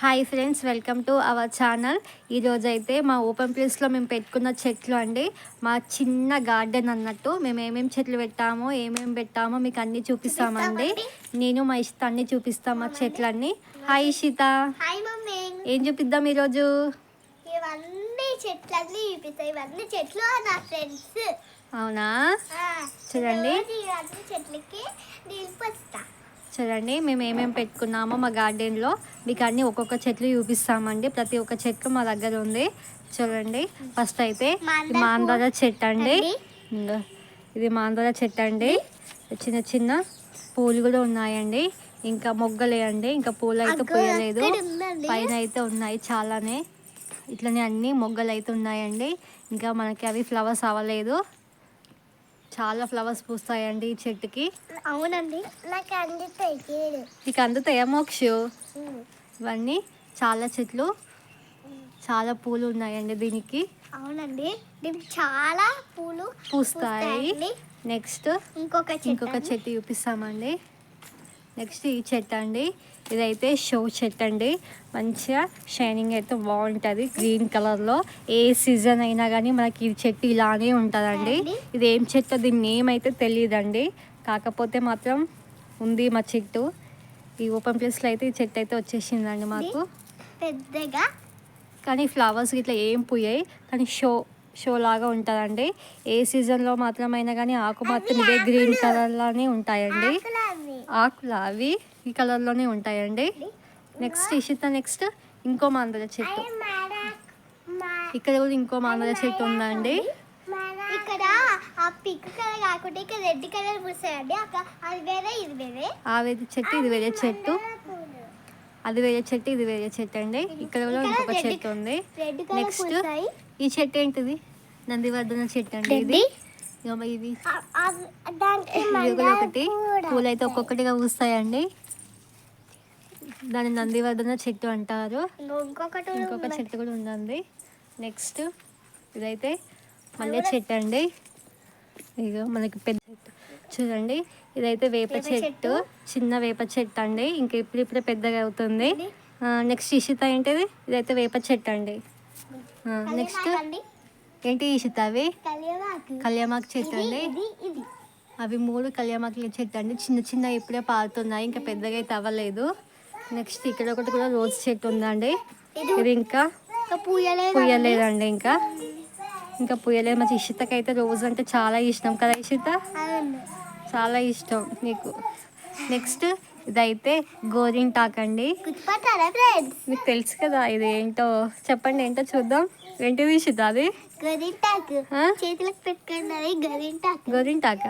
Hi friends welcome to our channel ఈరోజు అయితే మా ఓపెన్ ప్లేస్లో మేము పెట్టుకున్న చెట్లు అండి. మా చిన్న గార్డెన్ అన్నట్టు మేము ఏమేమి చెట్లు పెట్టామో ఏమేమి పెట్టామో మీకు అన్నీ చూపిస్తామండి. నేను మా ఇష్ట అన్నీ చూపిస్తాం మా చెట్లన్నీ. హాయ్ ఇషిత. ఏం చూపిద్దాం ఈరోజు? అవునా? చూడండి. చెట్లకి చూడండి మేము ఏమేమి పెట్టుకున్నామో మా గార్డెన్లో మీకు అన్నీ ఒక్కొక్క చెట్లు చూపిస్తామండి. ప్రతి ఒక్క చెట్టు మా దగ్గర ఉంది. చూడండి. ఫస్ట్ అయితే మాందార చెట్టు అండి. ఇది మాందార చెట్టు అండి. చిన్న చిన్న పూలు కూడా ఉన్నాయండి. ఇంకా మొగ్గలే అండి. ఇంకా పూలు అయితే పూయలేదు. పైన అయితే ఉన్నాయి చాలానే. ఇట్లనే అన్ని మొగ్గలు అయితే ఉన్నాయండి. ఇంకా మనకి అవి ఫ్లవర్స్ అవ్వలేదు. చాలా ఫ్లవర్స్ పూస్తాయండి ఈ చెట్టుకి. అవునండి నాకు అందుతాయి నీకు అందుతాయా మోక్షు? ఇవన్నీ చాలా చెట్లు చాలా పూలు ఉన్నాయండి దీనికి. అవునండి దీనికి చాలా పూలు పూస్తాయి. నెక్స్ట్ ఇంకొక ఇంకొక. చెట్టు చూపిస్తామండి. నెక్స్ట్ ఈ చెట్టు అండి. ఇదైతే షో చెట్టు అండి. మంచిగా షైనింగ్ అయితే బాగుంటుంది. గ్రీన్ కలర్లో ఏ సీజన్ అయినా కానీ మనకి ఈ చెట్టు ఇలానే ఉంటుందండి. ఇది ఏం చెట్టు దీని నేమ్ అయితే తెలియదండి కాకపోతే మాత్రం ఉంది మా చెట్టు. ఈ ఓపెన్ ప్లేస్లో అయితే ఈ చెట్టు అయితే వచ్చేసిందండి మాకు. పెద్దగా కానీ ఫ్లవర్స్ ఇట్లా ఏం పూయాయి. కానీ షో షో లాగా ఉంటుందండి. ఏ సీజన్లో మాత్రమైనా కానీ ఆకు మాత్రం ఇదే గ్రీన్ కలర్లోనే ఉంటాయండి. ఆకులు అవి. ఈ కలర్లోనే ఉంటాయండి. నెక్స్ట్ ఇషిత నెక్స్ట్ ఇంకో మాందల చెట్టు. ఇక్కడ కూడా ఇంకో మాందల చెట్టు ఉందండి. ఇక్కడ ఆ పింక్ కలర్ కాకుండా ఇక్కడ రెడ్ కలర్ పూసాయండి అక్కడ అది వేరే ఇది వేరే. ఆ వేరే చెట్టు ఇది వేరే చెట్టు. అది వేరే చెట్టు ఇది వేరే చెట్టు అండి. ఇక్కడ కూడా ఇంకొక చెట్టు ఉంది. నెక్స్ట్ ఈ చెట్టు ఏంటిది? నందివర్ధన చెట్టు అండి ఇది. ఇది. ఒకటి. కూడా. పూలు అయితే ఒక్కొక్కటిగా పూస్తాయండి. దాని నందివర్ధన చెట్టు అంటారు. ఇంకొకటి ఇంకొక. చెట్టు కూడా ఉందండి. నెక్స్ట్ ఇదైతే మల్లె చెట్టు అండి. ఇగో మనకి పెద్ద చెట్టు. చూడండి ఇదైతే వేప చెట్టు. చిన్న వేప చెట్టు అండి. ఇంకా ఇప్పుడు ఇప్పుడే పెద్దగా అవుతుంది? నెక్స్ట్ ఇషిత ఏంటిది? ఇదైతే వేప చెట్టు అండి. నెక్స్ట్. ఏంటి ఇషిత అవి. కళ్యామాకు చెట్టు అండి? అవి మూడు కళ్యామాకుల చెట్టు అండి. చిన్న చిన్న ఇప్పుడే పారుతున్నాయి ఇంకా పెద్దగా అయితే అవ్వలేదు. నెక్స్ట్ ఇక్కడ ఒకటి కూడా రోజ్ చెట్టు ఉందండి. ఇది. ఇంకా పూయలేదు పుయ్యలేదండి ఇంకా. ఇంకా పుయ్యలేదు మా ఇషితకి అయితే రోజు అంటే చాలా ఇష్టం కదా ఇషిత? చాలా ఇష్టం నీకు. నెక్స్ట్ ఇదైతే గోరింటాక్ అండి. మీకు తెలుసు కదా ఇది ఏంటో చెప్పండి ఏంటో చూద్దాం. ఏంటిది ఇషిత అది? గరింటాకు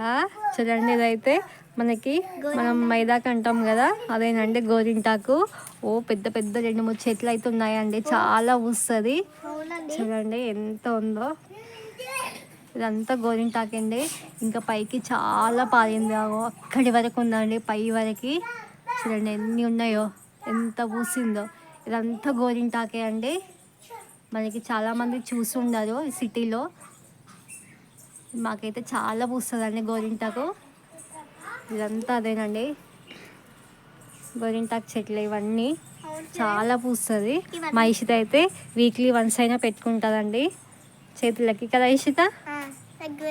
చూడండి ఇదైతే మనకి మనం మైదాకు అంటాం కదా అదేనండి గోరింటాకు ఓ పెద్ద పెద్ద రెండు మూడు చెట్లు అయితే ఉన్నాయండి. చాలా వస్తుంది చూడండి ఎంత ఉందో. ఇదంతా గోరింటాకు అండి. ఇంకా పైకి చాలా పారింది అక్కడి వరకు ఉందండి పై వరకు. చూడండి ఎన్ని ఉన్నాయో ఎంత పూసిందో. ఇదంతా గోరింటాకే అండి. మనకి చాలామంది చూసుండరు ఈ సిటీలో. మాకైతే చాలా పూస్తుందండి గోరింటాకు. ఇదంతా అదేనండి. గోరింటాకు చెట్లు ఇవన్నీ. చాలా పూస్తుంది. మా అయితే వీక్లీ వన్స్ అయినా పెట్టుకుంటుందండి. చేతులకి కదా ఇషిత? నాకు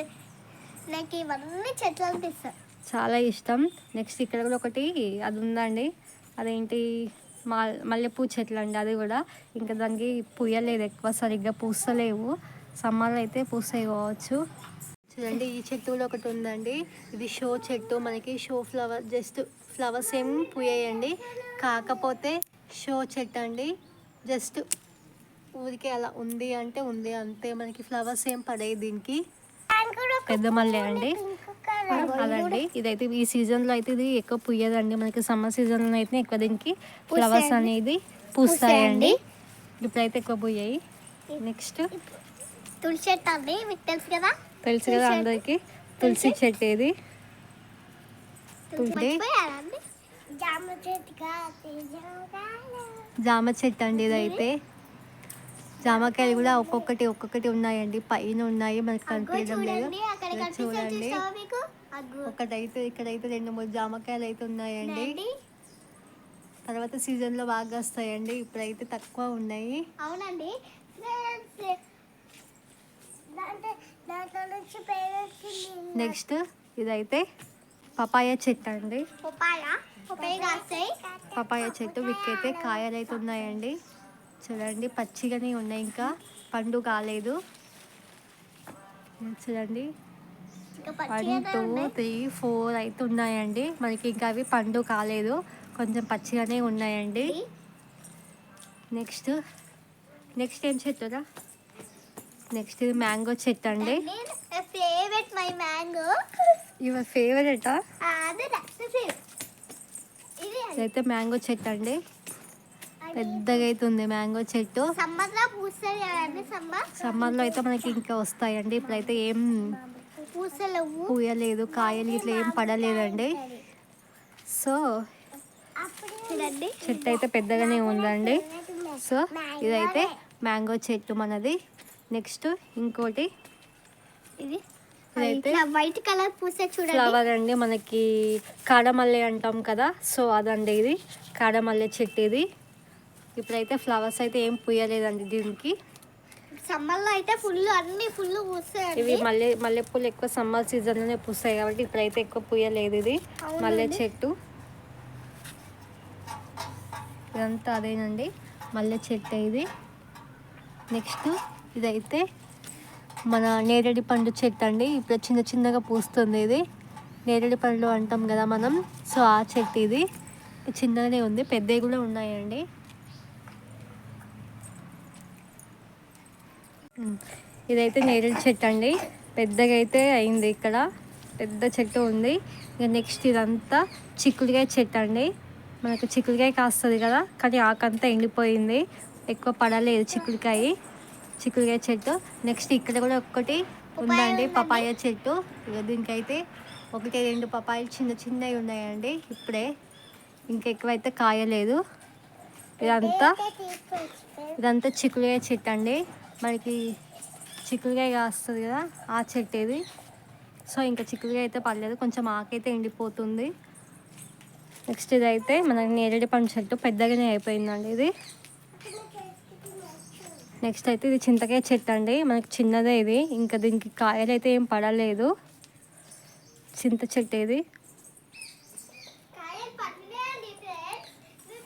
నాకు ఇవన్నీ చెట్లు అనిపిస్తాయి. చాలా ఇష్టం. నెక్స్ట్ ఇక్కడ కూడా ఒకటి అది ఉందండి. అదేంటి? మా మల్లెపూ చెట్లు అండి అది కూడా. ఇంకా దానికి పూయలేదు ఎక్కువ సరిగ్గా పూస్తలేవు. సమ్మర్లో అయితే పూస్తాయి కావచ్చు. చూడండి ఈ చెట్టు కూడా ఒకటి ఉందండి. ఇది షో చెట్టు మనకి షో ఫ్లవర్ జస్ట్ ఫ్లవర్స్ ఏం పూయాయండి. కాకపోతే షో చెట్టు అండి. జస్ట్ ఊరికే అలా ఉంది అంటే ఉంది అంతే. మనకి ఫ్లవర్స్ ఏం పడాయి దీనికి. పెద్ద మల్లె అండి. అదండి. ఇదైతే ఈ సీజన్లో అయితే ఇది ఎక్కువ పుయ్యదండి మనకి సమ్మర్ సీజన్లో అయితే ఎక్కువ దీనికి ఫ్లవర్స్. అనేది పూస్తాయండి. ఇప్పుడైతే ఎక్కువ పోయాయి. నెక్స్ట్. తులసి చెట్టు అండి. మీకు తెలుసు కదా? తెలుసు కదా అందరికి. తులసి చెట్టు ఇది. జామ చెట్టు అండి ఇదైతే. జామకాయలు కూడా ఒక్కొక్కటి ఒక్కొక్కటి ఉన్నాయండి. పైన ఉన్నాయి మనకి కనిపించడం లేదు. చూడండి ఒకటైతే ఇక్కడైతే రెండు మూడు జామకాయలు అయితే ఉన్నాయండి. తర్వాత సీజన్లో బాగా వస్తాయండి. ఇప్పుడైతే తక్కువ ఉన్నాయి. అవునండి. నెక్స్ట్ ఇదైతే పపాయ చెట్టు అండి. పపాయ? చెట్టు వీటికైతే కాయలు అయితే ఉన్నాయండి. చూడండి పచ్చిగానే ఉన్నాయి ఇంకా. పండు కాలేదు. చూడండి. వన్ టూ త్రీ ఫోర్ అయితే ఉన్నాయండి. మనకి ఇంకా అవి పండు కాలేదు. కొంచెం పచ్చిగానే ఉన్నాయండి. నెక్స్ట్. నెక్స్ట్ ఏం చెట్టురా నెక్స్ట్ ఇది మ్యాంగో చెట్టు అండి. ఫేవరెట్ మై మ్యాంగో యువర్ ఫేవరెటా ఇదైతే మ్యాంగో చెట్టు అండి. పెద్దగా అయితే ఉంది మ్యాంగో చెట్టు. సమ్మర్లో అయితే మనకి ఇంకా వస్తాయండి. ఇప్పుడైతే ఏం పూయలేదు కాయలు ఇట్లా ఏం పడలేదండి. సో చెట్టు అయితే పెద్దగానే ఉందండి. సో ఇదైతే మ్యాంగో చెట్టు మనది. నెక్స్ట్ ఇంకోటి. ఇది. వైట్ కలర్ పూసే చూడండి. ఫ్లవర్ అండి మనకి కాడమల్లె అంటాం కదా. సో అదండి ఇది. కాడమల్లె చెట్టు ఇది. ఇప్పుడైతే ఫ్లవర్స్ అయితే ఏం పూయలేదండి దీనికి. సమ్మర్లో అయితే ఫుల్ అన్ని ఫుల్ ఇవి పూస్తాయండి మల్లె మల్లెపూలు ఎక్కువ సమ్మర్ సీజన్లోనే పూస్తాయి కాబట్టి ఇప్పుడైతే ఎక్కువ పూయలేదు ఇది. మల్లె చెట్టు. ఇదంతా అదేనండి. మల్లె చెట్టు ఇది. నెక్స్ట్ ఇదైతే మన నేరేడి పండు చెట్టు అండి. ఇప్పుడు చిన్న చిన్నగా పూస్తుంది ఇది. నేరేడి పండ్లు అంటాం కదా మనం. సో ఆ చెట్టు ఇది. చిన్నగానే ఉంది. పెద్దవి కూడా ఉన్నాయండి. ఇదైతే నేరేడు చెట్టు అండి. పెద్దగా అయితే అయింది ఇక్కడ. పెద్ద చెట్టు ఉంది. ఇక నెక్స్ట్ ఇదంతా చిక్కుడుకాయ చెట్టు అండి. మనకు చిక్కుడుకాయ కాస్తుంది కదా కానీ ఆకంతా ఎండిపోయింది. ఎక్కువ పడలేదు చిక్కుడుకాయ చిక్కుడుకాయ చెట్టు. నెక్స్ట్ ఇక్కడ కూడా ఒక్కటి ఉందండి పపాయ చెట్టు. ఇక దీనికైతే ఒకటి రెండు పపాయలు చిన్న చిన్నవి ఉన్నాయండి ఇప్పుడే. ఇంకా ఎక్కువైతే కాయలేదు. ఇదంతా ఇదంతా చిక్కుడుకాయ చెట్టు అండి. మనకి చిక్కుడుకాయ కాస్తుంది కదా ఆ చెట్టు ఇది సో ఇంకా చిక్కుడుకాయ అయితే పడలేదు కొంచెం ఆకైతే ఎండిపోతుంది. నెక్స్ట్ ఇదైతే మనకి నేరేడు పండు చెట్టు పెద్దగానే అయిపోయిందండి ఇది. నెక్స్ట్ అయితే ఇది చింతకాయ చెట్టు అండి మనకి చిన్నదే ఇది. ఇంకా దీనికి కాయలు అయితే ఏం పడలేదు. చింత చెట్టు ఇది.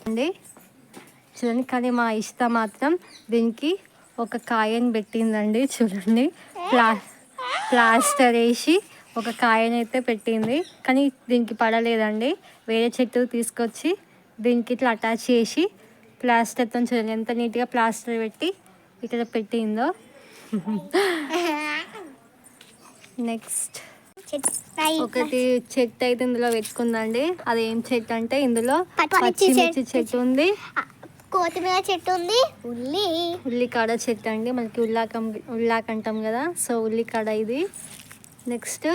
అండి చూడండి కానీ మా ఇష్ట మాత్రం దీనికి ఒక కాయని పెట్టిందండి చూడండి. ప్లా ప్లాస్టర్ వేసి ఒక కాయని అయితే పెట్టింది. కానీ దీనికి పడలేదండి. వేరే చెట్టు తీసుకొచ్చి దీనికి ఇట్లా అటాచ్ చేసి ప్లాస్టర్తో చూడండి ఎంత నీట్గా ప్లాస్టర్ పెట్టి ఇక్కడ పెట్టిందో. నెక్స్ట్. ఒకటి చెట్టు అయితే ఇందులో పెట్టుకుందండి. అది ఏం చెట్టు అంటే ఇందులో పచ్చిమిర్చి. చెట్టు ఉంది. కొత్తిమీర చెట్టు ఉంది. ఉల్లి. ఉల్లికాడ చెట్టు అండి. మనకి ఉల్లాకం ఉల్లాక అంటాం కదా. సో ఉల్లికాడ ఇది. నెక్స్ట్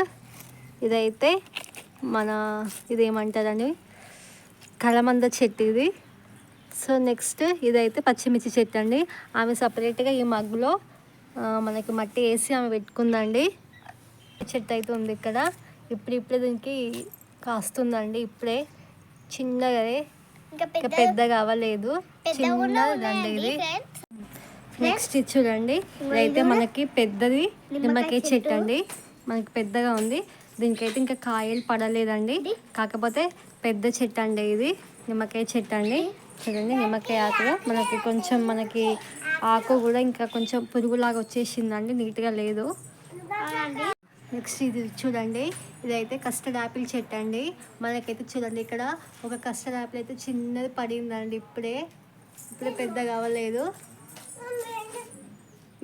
ఇదైతే మన ఇదేమంటారండి? కలమంద చెట్టు ఇది. సో నెక్స్ట్ ఇదైతే పచ్చిమిర్చి చెట్టు అండి. ఆమె సపరేట్గా ఈ మగ్గులో మనకి మట్టి వేసి ఆమె పెట్టుకుందండి. చెట్టు అయితే ఉంది ఇక్కడ. ఇప్పుడు ఇప్పుడే దీనికి కాస్తుందండి ఇప్పుడే. చిన్నగా ఇంకా ఇంకా పెద్ద పెద్దగా అవ్వలేదు చిన్నదండి ఇది నెక్స్ట్ చూడండి. ఇదైతే మనకి పెద్దది నిమ్మకాయ చెట్టు. అండి మనకి పెద్దగా ఉంది. దీనికైతే ఇంకా కాయలు పడలేదండి. కాకపోతే పెద్ద చెట్టు అండి ఇది. నిమ్మకాయ చెట్టు అండి చూడండి నిమ్మకాయ ఆకులు. మనకి కొంచెం మనకి ఆకు కూడా ఇంకా కొంచెం పురుగులాగా వచ్చేసిందండి. నీట్గా లేదు. నెక్స్ట్ ఇది చూడండి. ఇదైతే కస్టర్డ్ యాపిల్ చెట్టు అండి. మనకైతే చూడండి ఇక్కడ ఒక కస్టర్డ్ యాపిల్ అయితే చిన్నది పడిందండి ఇప్పుడే. ఇప్పుడే పెద్దగా అవ్వలేదు.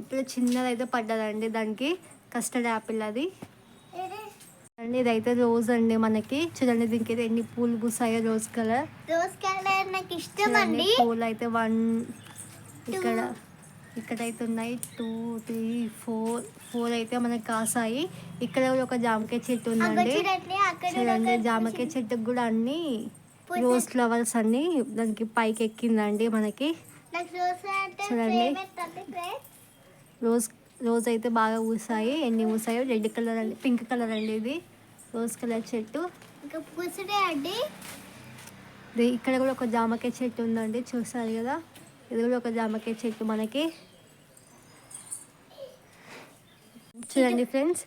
ఇప్పుడే చిన్నది అయితే పడ్డదండి దానికి కస్టర్డ్ యాపిల్ అది. అండి ఇదైతే రోజ్ అండి మనకి. చూడండి దీనికి అయితే ఎన్ని పూలు పూసాయో రోజ్ కలర్. రోజ్ కలర్ నాకు ఇష్టం అండి పూలు అయితే వన్ ఇక్కడ ఇక్కడైతే ఉన్నాయి. టూ త్రీ ఫోర్ ఫోర్ అయితే మనకి కాసాయి. ఇక్కడ కూడా ఒక జామకాయ చెట్టు ఉందండి. చూడండి జామకాయ చెట్టుకు కూడా అన్ని రోజ్ ఫ్లవర్స్ అన్ని దానికి పైకి ఎక్కిందండి మనకి. చూడండి. రోజ్ రోజ్ అయితే బాగా పూసాయి. ఎన్ని పూసాయో రెడ్ కలర్ అండి పింక్ కలర్ అండి ఇది. రోజ్ కలర్ చెట్టు. ఇక్కడ కూడా ఒక జామకాయ చెట్టు ఉందండి చూసారు కదా. ఇది కూడా ఒక జామకాయ చెట్టు మనకి. చూడండి ఫ్రెండ్స్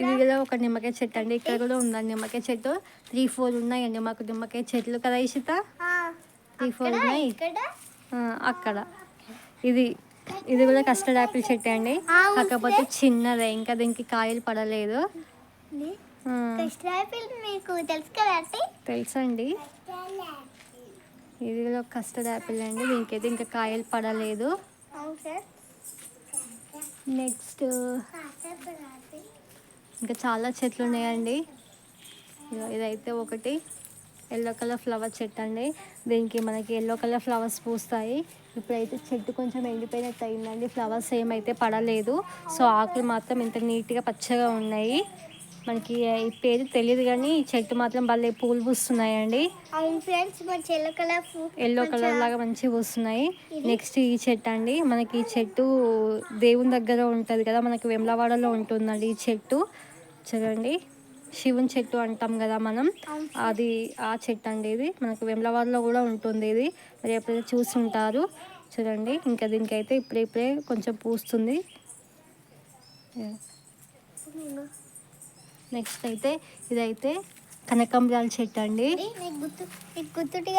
ఇది కూడా ఒక నిమ్మకాయ చెట్టు అండి. ఇక్కడ కూడా ఉందండి నిమ్మకాయ చెట్టు. త్రీ ఫోర్ ఉన్నాయండి మాకు నిమ్మకాయ చెట్లు కదా ఇషిత? త్రీ ఫోర్ ఉన్నాయి. అక్కడ. ఇది ఇది కూడా కస్టర్డ్ యాపిల్ చెట్టు అండి. కాకపోతే చిన్నదే ఇంకా దీనికి కాయలు పడలేదు. తెలుసండి ఇది కస్టర్డ్ యాపిల్ అండి. దీనికి అయితే ఇంకా కాయలు పడలేదు. నెక్స్ట్ ఇంకా చాలా చెట్లు ఉన్నాయండి. ఇదైతే ఒకటి. ఎల్లో కలర్ ఫ్లవర్ చెట్టు అండి. దీనికి మనకి ఎల్లో కలర్ ఫ్లవర్స్ పూస్తాయి. ఇప్పుడైతే చెట్టు కొంచెం ఎండిపోయినట్టు అయిందండి. ఫ్లవర్స్ ఏమైతే పడలేదు. సో ఆకులు మాత్రం ఇంత నీట్గా పచ్చగా ఉన్నాయి. మనకి ఈ పేరు తెలియదు కానీ ఈ చెట్టు మాత్రం భలే పూలు పూస్తున్నాయండి. ఎల్లో కలర్ లాగా మంచిగా వస్తున్నాయి నెక్స్ట్ ఈ చెట్టు అండి. మనకి ఈ చెట్టు దేవుని దగ్గర ఉంటుంది కదా మనకి వెమ్లవాడలో ఉంటుందండి ఈ చెట్టు. చూడండి. శివుని చెట్టు అంటాం కదా మనం. అది ఆ చెట్టు అండి ఇది. మనకి వెమ్లవాడలో కూడా ఉంటుంది ఇది. మరి ఎప్పుడైతే చూసుంటారు. చూడండి. ఇంకా దీనికైతే ఇప్పుడే ఇప్పుడే కొంచెం పూస్తుంది. నెక్స్ట్ అయితే ఇదైతే కనకాంబరాల చెట్టు అండి.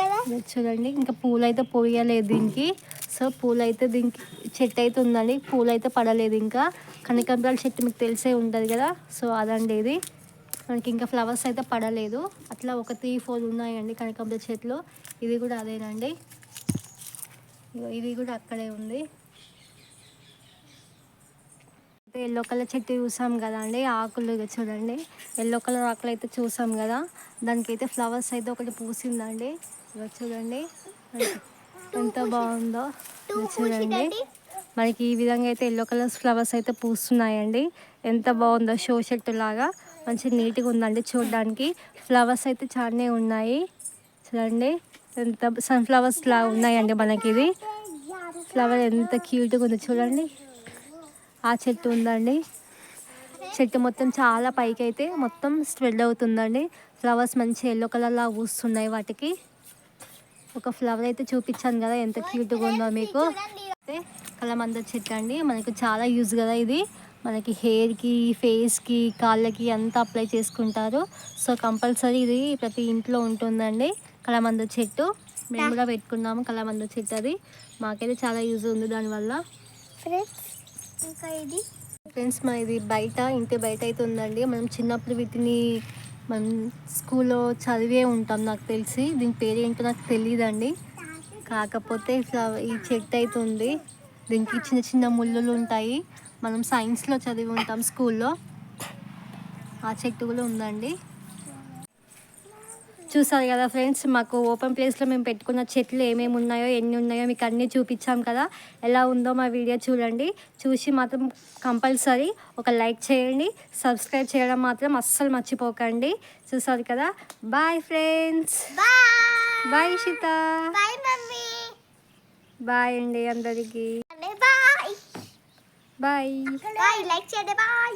కదా? చూడండి ఇంకా పూలు అయితే పోయలేదు దీనికి. సో పూలు అయితే దీనికి చెట్టు అయితే ఉందండి. పూలు అయితే పడలేదు ఇంకా. కనకాంబరాల చెట్టు మీకు తెలిసే ఉంటుంది కదా? సో అదండి ఇది. మనకి ఇంకా ఫ్లవర్స్ అయితే పడలేదు. అట్లా ఒక త్రీ ఫోర్ ఉన్నాయండి కనకాంబరాల చెట్లు ఇది కూడా అదేనండి. ఇది కూడా అక్కడే ఉంది. ఎల్లో కలర్ చెట్టు చూసాం కదా అండి ఆకులు చూడండి. ఎల్లో కలర్ ఆకులు అయితే చూసాం కదా దానికైతే ఫ్లవర్స్ అయితే ఒకటి పూసిందండి. ఇగో చూడండి ఎంత బాగుందో చూడండి. మనకి ఈ విధంగా అయితే ఎల్లో కలర్ ఫ్లవర్స్ అయితే పూస్తున్నాయండి. ఎంత బాగుందో షో చెట్టు లాగా మంచి నీట్గా ఉందండి చూడడానికి. ఫ్లవర్స్ అయితే చాలానే ఉన్నాయి. చూడండి ఎంత సన్ఫ్లవర్స్ లాగా ఉన్నాయండి మనకి ఇది ఫ్లవర్ ఎంత క్యూట్గా ఉంది చూడండి. ఆ చెట్టు ఉందండి. చెట్టు మొత్తం చాలా పైకి అయితే మొత్తం స్ప్రెడ్ అవుతుందండి. ఫ్లవర్స్ మంచి ఎల్లో కలర్లా పూస్తున్నాయి వాటికి. ఒక ఫ్లవర్ అయితే చూపించాను కదా ఎంత క్యూట్గా ఉందో మీకు. అయితే కలమంద చెట్టు అండి. మనకు చాలా యూజ్ కదా ఇది. మనకి హెయిర్కి ఫేస్కి కాళ్ళకి అంతా అప్లై చేసుకుంటారు. సో కంపల్సరీ ఇది ప్రతి ఇంట్లో ఉంటుందండి కలమంద చెట్టు. మేము కూడా పెట్టుకున్నాము కలమంద చెట్టు అది. మాకైతే చాలా యూజ్ ఉంది దానివల్ల. ఫ్రెండ్స్ ఇంకా ఇది? ఫ్రెండ్స్ మా ఇది బయట ఇంటి బయట అయితే ఉందండి మనం చిన్నప్పుడు వీటిని మనం స్కూల్లో చదివే ఉంటాం నాకు తెలిసి. దీని పేరు ఏంటో నాకు తెలియదండి కాకపోతే ఇట్లా ఈ చెట్టు అయితే ఉంది దీనికి చిన్న చిన్న ముళ్ళులు ఉంటాయి మనం సైన్స్లో చదివి ఉంటాం స్కూల్లో. ఆ చెట్టు కూడా ఉందండి. చూసారు కదా ఫ్రెండ్స్ మాకు ఓపెన్ ప్లేస్లో మేము పెట్టుకున్న చెట్లు ఏమేమి ఉన్నాయో ఎన్ని ఉన్నాయో మీకు అన్నీ చూపించాం కదా. ఎలా ఉందో మా వీడియో చూడండి. చూసి మాత్రం కంపల్సరీ ఒక లైక్ చేయండి. సబ్స్క్రైబ్ చేయడం మాత్రం అస్సలు మర్చిపోకండి. చూసారు కదా? బాయ్ ఫ్రెండ్స్ బాయ్ షిత బాయ్ అండి అందరికీ. బాయ్ బాయ్ లైక్ చేయండి బాయ్